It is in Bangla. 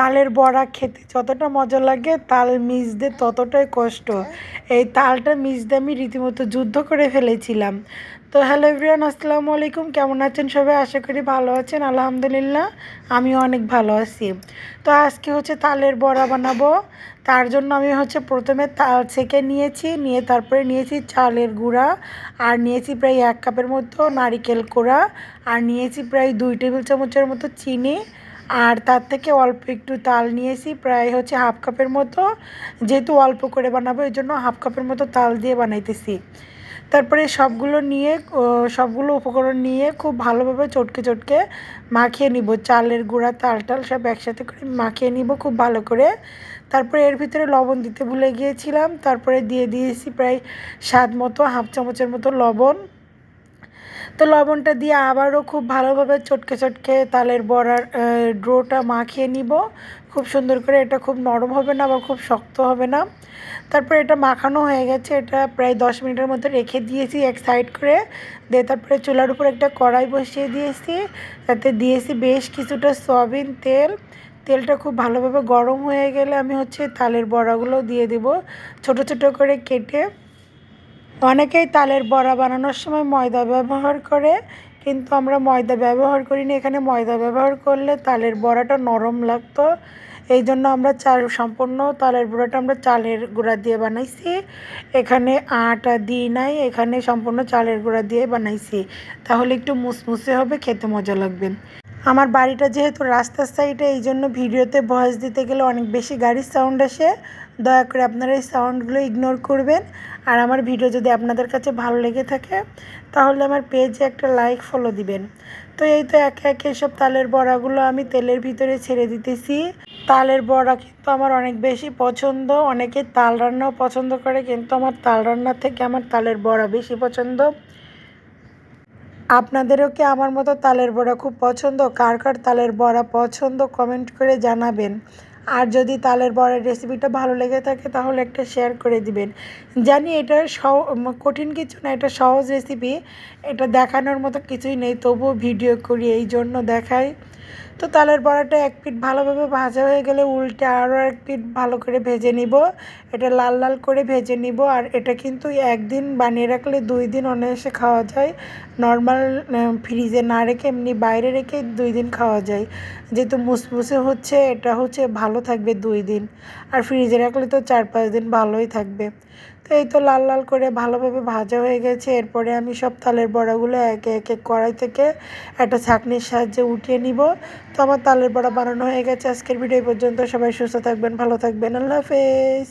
তালের বড়া খেতে যতটা মজা লাগে, তাল মিশতে ততটাই কষ্ট। এই তালটা মিশতে আমি রীতিমতো যুদ্ধ করে ফেলেছিলাম। তো হ্যালো এভরিওয়ান, আসসালামু আলাইকুম। কেমন আছেন সবাই? আশা করি ভালো আছেন। আলহামদুলিল্লাহ, আমিও অনেক ভালো আছি। তো আজকে হচ্ছে তালের বড়া বানাবো। তার জন্য আমি হচ্ছে প্রথমে তাল ছেঁকে নিয়েছি, নিয়ে তারপরে নিয়েছি চালের গুঁড়া, আর নিয়েছি প্রায় এক কাপের মতো নারিকেল কোড়া, আর নিয়েছি প্রায় দুই টেবিল চামচের মতো চিনি আর তার থেকে অল্প একটু তাল নিয়েছি, প্রায় হচ্ছে হাফ কাপের মতো। যেহেতু অল্প করে বানাবো, এই জন্য হাফ কাপের মতো তাল দিয়ে বানাইতেছি। তারপরে সবগুলো নিয়ে সবগুলো উপকরণ নিয়ে খুব ভালোভাবে চটকে চটকে মাখিয়ে নিব। চালের গুঁড়া, তাল টাল সব একসাথে করে মাখিয়ে নিব খুব ভালো করে। তারপরে এর ভিতরে লবণ দিতে ভুলে গিয়েছিলাম। তারপরে দিয়ে দিয়েছি প্রায় স্বাদ মতো হাফ চামচের মতো লবণ। তো লবণটা দিয়ে আবারও খুব ভালোভাবে চটকে চটকে তালের বড়ার ড্রোটা মাখিয়ে নিব। খুব সুন্দর করে, এটা খুব নরম হবে না, আবার খুব শক্ত হবে না। তারপরে এটা মাখানো হয়ে গেছে, এটা প্রায় দশ মিনিটের মতো রেখে দিয়েছি এক সাইড করে। দিয়ে তারপরে চুলার উপর একটা কড়াই বসিয়ে দিয়েছি, তাতে দিয়েছি বেশ কিছুটা সয়াবিন তেল। তেলটা খুব ভালোভাবে গরম হয়ে গেলে আমি হচ্ছে তালের বড়াগুলো দিয়ে দেব, ছোট ছোট করে কেটে। অনেকেই তালের বড়া বানানোর সময় ময়দা ব্যবহার করে, কিন্তু আমরা ময়দা ব্যবহার করি না এখানে ময়দা ব্যবহার করলে তালের বড়াটা নরম লাগতো। এই জন্য আমরা চাল, সম্পূর্ণ তালের বড়াটা আমরা চালের গুঁড়া দিয়ে বানাইছি। এখানে আটা দিই নাই, এখানে সম্পূর্ণ চালের গুঁড়া দিয়ে বানাইছি। তাহলে একটু মুসমুসে হবে, খেতে মজা লাগবে। আমার বাড়িটা যেহেতু রাস্তার সাইডে এই জন্য ভিডিওতে ভয়েস দিতে গেলে অনেক বেশি গাড়ির সাউন্ড আসে। দয়া করে আপনারা এই সাউন্ডগুলো ইগনোর করবেন। আর আমার ভিডিও যদি আপনাদের কাছে ভালো লেগে থাকে, তাহলে আমার পেজে একটা লাইক ফলো দিবেন। তো এই তো একে একে সব তালের বড়াগুলো আমি তেলের ভিতরে ছেড়ে দিতেছি। তালের বড়া কিন্তু আমার অনেক বেশি পছন্দ। অনেকে তাল রান্নাও পছন্দ করে, কিন্তু আমার তাল রান্না থেকে আমার তালের বড়া বেশি পছন্দ। আপনাদেরও কি আমার মতো তালের বড়া খুব পছন্দ? কার কার তালের বড়া পছন্দ? কমেন্ট করে জানাবেন। আর যদি তালের বড়ার রেসিপিটা ভালো লেগে থাকে, তাহলে একটা শেয়ার করে দিবেন। জানি এটা কঠিন কিছু না, এটা সহজ রেসিপি। এটা দেখানোর মতো কিছুই নেই, তবুও ভিডিও করি, এই জন্য দেখাই। তো তালের বড়াটা এক পিঠ ভালোভাবে ভাজা হয়ে গেলে উল্টে আরও এক পিঠ ভালো করে ভেজে নিব। এটা লাল লাল করে ভেজে নিব আর এটা কিন্তু একদিন বানিয়ে রাখলে দুই দিন অনায়াসে খাওয়া যায়। নর্মাল ফ্রিজে না রেখে এমনি বাইরে রেখে দুই দিন খাওয়া যায়। যেহেতু মুসমুসে হচ্ছে, এটা হচ্ছে ভালো থাকবে দুই দিন। আর ফ্রিজে রাখলে তো চার পাঁচ দিন ভালোই থাকবে। তো এই তো লাল লাল করে ভালোভাবে ভাজা হয়ে গেছে। এরপরে আমি সব তালের বড়াগুলো একে একে কড়াই থেকে একটা ছাঁকনির সাহায্যে উঠিয়ে নিব। তো আমার তালের বড়া বানানো হয়ে গেছে। আজকের ভিডিও পর্যন্ত। সবাই সুস্থ থাকবেন, ভালো থাকবেন। আল্লাহ হাফেজ।